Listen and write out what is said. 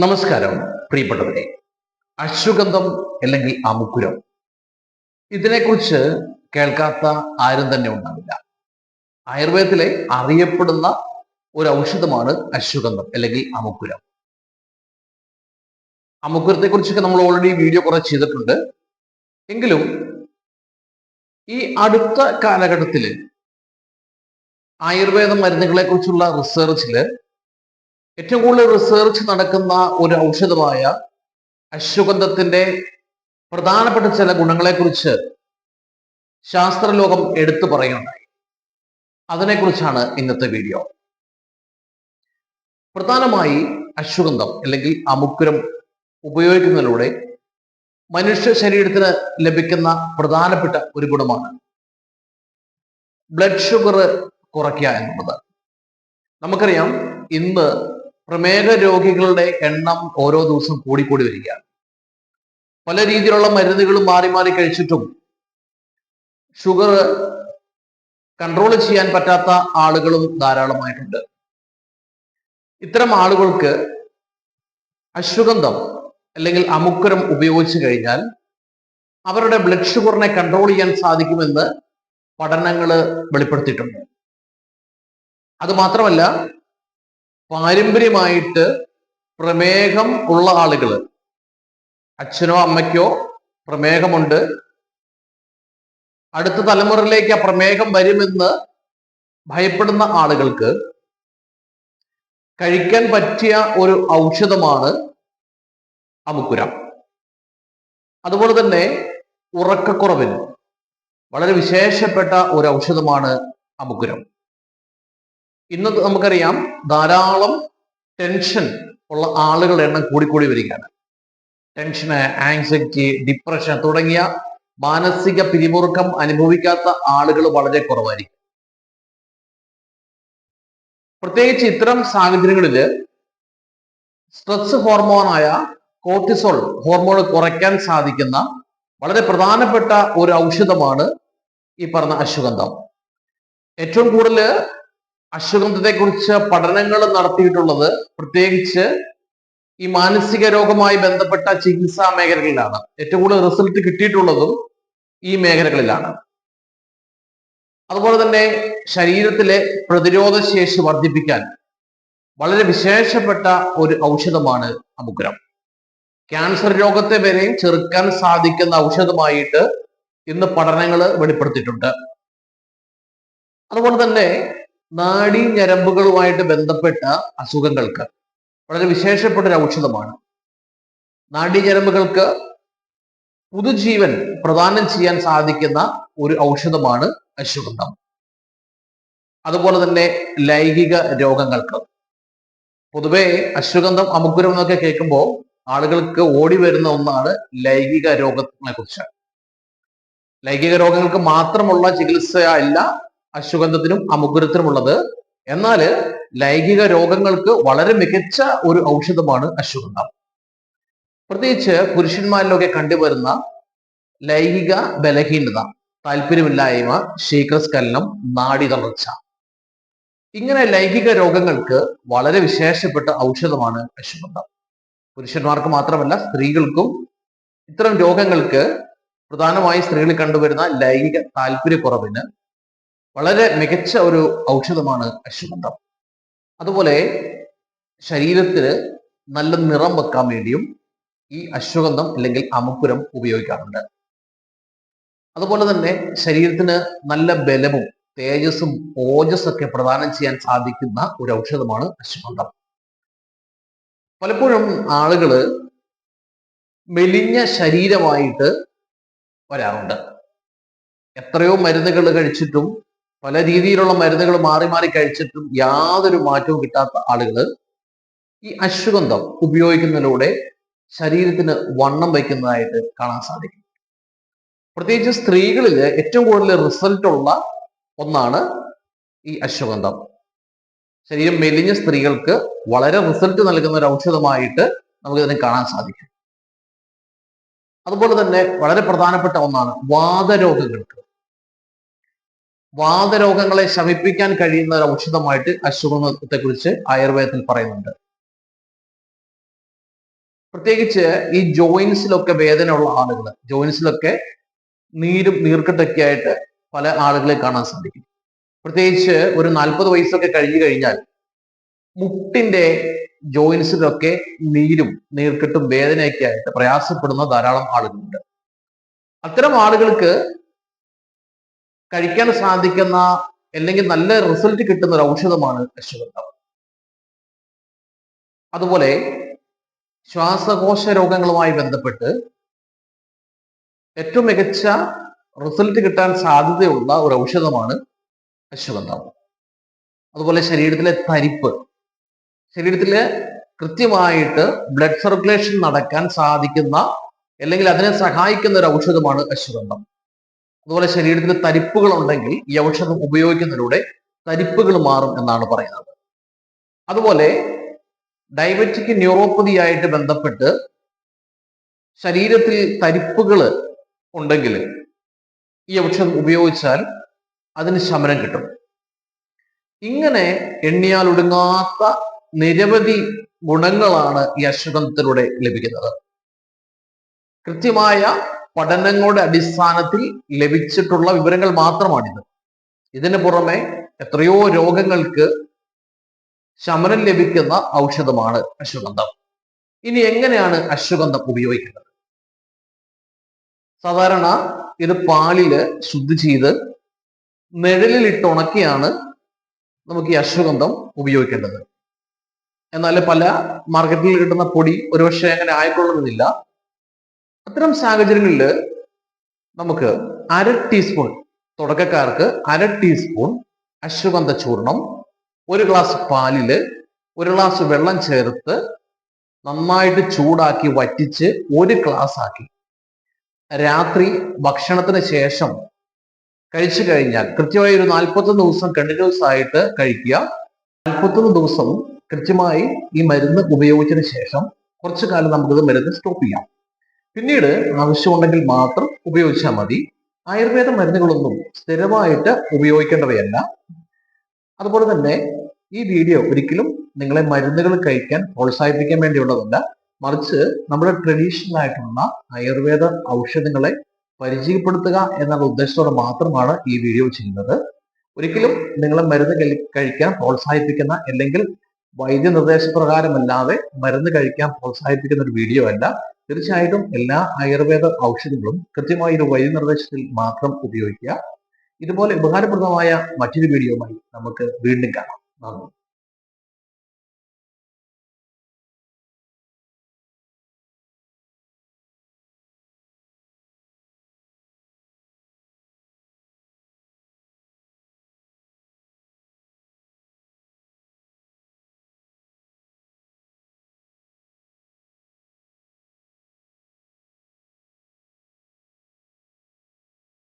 നമസ്കാരം പ്രിയപ്പെട്ടവരെ. അശ്വഗന്ധം അല്ലെങ്കിൽ അമുക്കുരം. ഇതിനെക്കുറിച്ച് കേൾക്കാത്ത ആരും തന്നെ ഉണ്ടാവില്ല. ആയുർവേദത്തിലെ അറിയപ്പെടുന്ന ഒരു ഔഷധമാണ് അശ്വഗന്ധം അല്ലെങ്കിൽ അമുക്കുരം. അമുക്കുരത്തെ കുറിച്ചൊക്കെ നമ്മൾ ഓൾറെഡി വീഡിയോ കുറെ ചെയ്തിട്ടുണ്ട്. എങ്കിലും ഈ അടുത്ത കാലഘട്ടത്തിൽ ആയുർവേദ മരുന്നുകളെ കുറിച്ചുള്ള റിസർച്ചിൽ ഏറ്റവും കൂടുതൽ റിസർച്ച് നടക്കുന്ന ഒരു ഔഷധമായ അശ്വഗന്ധത്തിന്റെ പ്രധാനപ്പെട്ട ചില ഗുണങ്ങളെക്കുറിച്ച് ശാസ്ത്രലോകം എടുത്തു പറയുകയുണ്ടായി. അതിനെക്കുറിച്ചാണ് ഇന്നത്തെ വീഡിയോ പ്രധാനമായി അശ്വഗന്ധം അല്ലെങ്കിൽ അമുക്കുരം ഉപയോഗിക്കുന്നതിലൂടെ മനുഷ്യ ശരീരത്തിന് ലഭിക്കുന്ന പ്രധാനപ്പെട്ട ഒരു ഗുണമാണ് ബ്ലഡ് ഷുഗർ കുറയ്ക്കുക എന്നുള്ളത്. നമുക്കറിയാം ഇന്ന് പ്രമേഹ രോഗികളുടെ എണ്ണം ഓരോ ദിവസം കൂടിക്കൂടി വരികയാണ്. പല രീതിയിലുള്ള മരുന്നുകൾ മാറി മാറി കഴിച്ചിട്ടും ഷുഗർ കൺട്രോൾ ചെയ്യാൻ പറ്റാത്ത ആളുകളും ധാരാളമായിട്ടുണ്ട്. ഇത്തരം ആളുകൾക്ക് അശ്വഗന്ധം അല്ലെങ്കിൽ അമുക്കുരം ഉപയോഗിച്ചു കഴിഞ്ഞാൽ അവരുടെ ബ്ലഡ് ഷുഗറിനെ കൺട്രോൾ ചെയ്യാൻ സാധിക്കുമെന്ന് പഠനങ്ങൾ വെളിപ്പെടുത്തിയിട്ടുണ്ട്. അത് മാത്രമല്ല പാരമ്പര്യമായിട്ട് പ്രമേഹം ഉള്ള ആളുകൾ അച്ഛനോ അമ്മയ്ക്കോ പ്രമേഹമുണ്ട്. അടുത്ത തലമുറയിലേക്ക് ആ പ്രമേഹം വരുമെന്ന് ഭയപ്പെടുന്ന ആളുകൾക്ക് കഴിക്കാൻ പറ്റിയ ഒരു ഔഷധമാണ് അമുക്കുരം. അതുപോലെ തന്നെ ഉറക്കക്കുറവിന് വളരെ വിശേഷപ്പെട്ട ഒരു ഔഷധമാണ് അമുക്കുരം. ഇന്ന് നമുക്കറിയാം ധാരാളം ടെൻഷൻ ഉള്ള ആളുകളുടെ എണ്ണം കൂടിക്കൂടി വരികയാണ്. ടെൻഷന് ആങ്സൈറ്റി ഡിപ്രഷൻ തുടങ്ങിയ മാനസിക പിരിമുറുക്കം അനുഭവിക്കാത്ത ആളുകൾ വളരെ കുറവായിരിക്കും. പ്രത്യേകിച്ച് ഇത്തരം സാഹചര്യങ്ങളിൽ സ്ട്രെസ് ഹോർമോണായ കോർട്ടിസോൾ ഹോർമോൺ കുറയ്ക്കാൻ സാധിക്കുന്ന വളരെ പ്രധാനപ്പെട്ട ഒരു ഔഷധമാണ് ഈ പറഞ്ഞ അശ്വഗന്ധം. ഏറ്റവും കൂടുതൽ അശ്വഗന്ധത്തെ കുറിച്ച് പഠനങ്ങൾ നടത്തിയിട്ടുള്ളത് പ്രത്യേകിച്ച് ഈ മാനസിക രോഗമായി ബന്ധപ്പെട്ട ചികിത്സാ മേഖലകളിലാണ്. ഏറ്റവും കൂടുതൽ റിസൾട്ട് കിട്ടിയിട്ടുള്ളതും ഈ മേഖലകളിലാണ്. അതുപോലെ തന്നെ ശരീരത്തിലെ പ്രതിരോധ ശേഷി വർദ്ധിപ്പിക്കാൻ വളരെ വിശേഷപ്പെട്ട ഒരു ഔഷധമാണ് അമുഗ്രം. ക്യാൻസർ രോഗത്തെ വരെയും ചെറുക്കാൻ സാധിക്കുന്ന ഔഷധമായിട്ട് ഇന്ന് പഠനങ്ങൾ വെളിപ്പെടുത്തിയിട്ടുണ്ട്. അതുപോലെ തന്നെ നാഡീ ഞരമ്പുകളുമായിട്ട് ബന്ധപ്പെട്ട അസുഖങ്ങൾക്ക് വളരെ വിശേഷപ്പെട്ട ഒരു ഔഷധമാണ്. നാഡീ ഞരമ്പുകൾക്ക് പുതുജീവൻ പ്രദാനം ചെയ്യാൻ സാധിക്കുന്ന ഒരു ഔഷധമാണ് അശ്വഗന്ധം. അതുപോലെ തന്നെ ലൈംഗിക രോഗങ്ങൾക്ക്. പൊതുവെ അശ്വഗന്ധം അമുക്കുരം എന്നൊക്കെ കേൾക്കുമ്പോൾ ആളുകൾക്ക് ഓടി വരുന്ന ഒന്നാണ് ലൈംഗിക രോഗങ്ങളെ കുറിച്ച് ലൈംഗിക രോഗങ്ങൾക്ക് മാത്രമുള്ള ചികിത്സ അശ്വഗന്ധത്തിനും ഉള്ളത് എന്നാൽ ലൈംഗിക രോഗങ്ങൾക്ക് വളരെ മികച്ച ഒരു ഔഷധമാണ് അശ്വഗന്ധം. പ്രത്യേകിച്ച് പുരുഷന്മാരിലൊക്കെ കണ്ടുവരുന്ന ലൈംഗിക ബലഹീനത താല്പര്യമില്ലായ്മ ശീഘ്രസ്ഖലനം നാടി തളർച്ച ഇങ്ങനെ ലൈംഗിക രോഗങ്ങൾക്ക് വളരെ വിശേഷപ്പെട്ട ഔഷധമാണ് അശ്വഗന്ധം. പുരുഷന്മാർക്ക് മാത്രമല്ല സ്ത്രീകൾക്കും ഇത്തരം രോഗങ്ങൾക്ക് പ്രധാനമായി സ്ത്രീകളിൽ കണ്ടുവരുന്ന ലൈംഗിക താല്പര്യക്കുറവിന് വളരെ മികച്ച ഒരു ഔഷധമാണ് അശ്വഗന്ധം അതുപോലെ ശരീരത്തിന് നല്ല നിറം വെക്കാൻ വേണ്ടിയും ഈ അശ്വഗന്ധം അല്ലെങ്കിൽ അമുക്കുരം ഉപയോഗിക്കാറുണ്ട്. അതുപോലെ തന്നെ ശരീരത്തിന് നല്ല ബലവും തേജസ്സും ഓജസ്സൊക്കെ പ്രദാനം ചെയ്യാൻ സാധിക്കുന്ന ഒരു ഔഷധമാണ് അശ്വഗന്ധം പലപ്പോഴും ആളുകൾ മെലിഞ്ഞ ശരീരമായിട്ട് വരാറുണ്ട്. എത്രയോ മരുന്നുകൾ കഴിച്ചിട്ടും പല രീതിയിലുള്ള മരുന്നുകൾ മാറി മാറി കഴിച്ചിട്ടും യാതൊരു മാറ്റവും കിട്ടാത്ത ആളുകൾ ഈ അശ്വഗന്ധം ഉപയോഗിക്കുന്നതിലൂടെ ശരീരത്തിന് വണ്ണം വയ്ക്കുന്നതായിട്ട് കാണാൻ സാധിക്കും. പ്രത്യേകിച്ച് സ്ത്രീകളിൽ ഏറ്റവും കൂടുതൽ റിസൾട്ട് ഉള്ള ഒന്നാണ് ഈ അശ്വഗന്ധം. ശരീരം മെലിഞ്ഞ സ്ത്രീകൾക്ക് വളരെ റിസൾട്ട് നൽകുന്ന ഒരു ഔഷധമായിട്ട് നമുക്ക് ഇതിനെ കാണാൻ സാധിക്കും. അതുപോലെ തന്നെ വളരെ പ്രധാനപ്പെട്ട ഒന്നാണ് വാതരോഗങ്ങൾക്ക്. വാതരോഗങ്ങളെ ശമിപ്പിക്കാൻ കഴിയുന്ന ഒരു ഔഷധമായിട്ട് അശ്വഗന്ധത്തെ കുറിച്ച് ആയുർവേദത്തിൽ പറയുന്നുണ്ട്. പ്രത്യേകിച്ച് ഈ ജോയിൻസിലൊക്കെ വേദനയുള്ള ആളുകൾ ജോയിൻസിലൊക്കെ നീരും നീർക്കെട്ടൊക്കെ ആയിട്ട് പല ആളുകളെ കാണാൻ സാധിക്കും. പ്രത്യേകിച്ച് ഒരു നാൽപ്പത് വയസ്സൊക്കെ കഴിഞ്ഞു കഴിഞ്ഞാൽ മുട്ടിന്റെ ജോയിൻസിലൊക്കെ നീരും നീർക്കെട്ടും വേദനയൊക്കെ ആയിട്ട് പ്രയാസപ്പെടുന്ന ധാരാളം ആളുകളുണ്ട്. അത്തരം ആളുകൾക്ക് കഴിക്കാൻ സാധിക്കുന്ന അല്ലെങ്കിൽ നല്ല റിസൾട്ട് കിട്ടുന്ന ഒരു ഔഷധമാണ് അശ്വഗന്ധം. അതുപോലെ ശ്വാസകോശ രോഗങ്ങളുമായി ബന്ധപ്പെട്ട് ഏറ്റവും മികച്ച റിസൾട്ട് കിട്ടാൻ സാധ്യതയുള്ള ഒരു ഔഷധമാണ് അശ്വഗന്ധം. അതുപോലെ ശരീരത്തിലെ തരിപ്പ്. ശരീരത്തിൽ കൃത്യമായിട്ട് ബ്ലഡ് സർക്കുലേഷൻ നടക്കാൻ സാധിക്കുന്ന അല്ലെങ്കിൽ അതിനെ സഹായിക്കുന്ന ഒരു ഔഷധമാണ് അശ്വഗന്ധം. അതുപോലെ ശരീരത്തിന് തരിപ്പുകൾ ഉണ്ടെങ്കിൽ ഈ ഔഷധം ഉപയോഗിക്കുന്നതിലൂടെ തരിപ്പുകൾ മാറും എന്നാണ് പറയുന്നത്. അതുപോലെ ഡയബറ്റിക് ന്യൂറോപ്പതി ആയിട്ട് ബന്ധപ്പെട്ട് ശരീരത്തിൽ തരിപ്പുകൾ ഉണ്ടെങ്കിൽ ഈ ഔഷധം ഉപയോഗിച്ചാൽ അതിന് ശമനം കിട്ടും. ഇങ്ങനെ എണ്ണിയാൽ ഒടുങ്ങാത്ത നിരവധി ഗുണങ്ങളാണ് ഈ അശ്വഗന്ധത്തിലൂടെ ലഭിക്കുന്നത്. കൃത്യമായ പഠനങ്ങളുടെ അടിസ്ഥാനത്തിൽ ലഭിച്ചിട്ടുള്ള വിവരങ്ങൾ മാത്രമാണിത്. ഇതിന് പുറമെ എത്രയോ രോഗങ്ങൾക്ക് ശമനം ലഭിക്കുന്ന ഔഷധമാണ് അശ്വഗന്ധം. ഇനി എങ്ങനെയാണ് അശ്വഗന്ധം ഉപയോഗിക്കുന്നത് സാധാരണ ഇത് പാലിൽ ശുദ്ധി ചെയ്ത് നിഴലിലിട്ട് ഉണക്കിയാണ് നമുക്ക് ഈ അശ്വഗന്ധം ഉപയോഗിക്കേണ്ടത്. എന്നാൽ പല മാർക്കറ്റിൽ കിട്ടുന്ന പൊടി ഒരുപക്ഷെ അങ്ങനെ ആയിക്കൊള്ളുന്നില്ല. അത്തരം സാഹചര്യങ്ങളിൽ നമുക്ക് അര ടീസ്പൂൺ തുടക്കക്കാർക്ക് അര ടീസ്പൂൺ അശ്വഗന്ധ ചൂർണം ഒരു ഗ്ലാസ് പാലിൽ ഒരു ഗ്ലാസ് വെള്ളം ചേർത്ത് നന്നായിട്ട് ചൂടാക്കി വറ്റിച്ച് ഒരു ഗ്ലാസ് ആക്കി. രാത്രി ഭക്ഷണത്തിന് ശേഷം കഴിച്ചു കഴിഞ്ഞാൽ കൃത്യമായി ഒരു നാൽപ്പത്തൊന്ന് ദിവസം കണ്ടിന്യൂസ് ആയിട്ട് കഴിക്കുക. നാൽപ്പത്തൊന്ന് ദിവസം കൃത്യമായി ഈ മരുന്ന് ഉപയോഗിച്ചതിന് ശേഷം കുറച്ചു കാലം നമുക്കിത് മരുന്ന് സ്റ്റോപ്പ് ചെയ്യാം. പിന്നീട് ആവശ്യമുണ്ടെങ്കിൽ മാത്രം ഉപയോഗിച്ചാൽ മതി. ആയുർവേദ മരുന്നുകളൊന്നും സ്ഥിരമായിട്ട് ഉപയോഗിക്കേണ്ടവയല്ല. അതുപോലെ തന്നെ ഈ വീഡിയോ ഒരിക്കലും നിങ്ങളെ മരുന്നുകൾ കഴിക്കാൻ പ്രോത്സാഹിപ്പിക്കാൻ വേണ്ടിയുള്ളതല്ല. മറിച്ച് നമ്മുടെ ട്രഡീഷണൽ ആയിട്ടുള്ള ആയുർവേദ ഔഷധങ്ങളെ പരിചയപ്പെടുത്തുക എന്നുള്ള ഉദ്ദേശത്തോടെ മാത്രമാണ് ഈ വീഡിയോ ചെയ്യുന്നത്. ഒരിക്കലും നിങ്ങളെ മരുന്ന് കഴിക്കാൻ പ്രോത്സാഹിപ്പിക്കുന്ന അല്ലെങ്കിൽ വൈദ്യ നിർദ്ദേശപ്രകാരമല്ലാതെ മരുന്ന് കഴിക്കാൻ പ്രോത്സാഹിപ്പിക്കുന്ന ഒരു വീഡിയോ അല്ല. തീർച്ചയായിട്ടും എല്ലാ ആയുർവേദ ഔഷധങ്ങളും കൃത്യമായ ഒരു വഴി നിർദ്ദേശത്തിൽ മാത്രം ഉപയോഗിക്കുക. ഇതുപോലെ ഉപകാരപ്രദമായ മറ്റൊരു വീഡിയോയുമായി നമുക്ക് വീണ്ടും കാണാം. നന്ദി.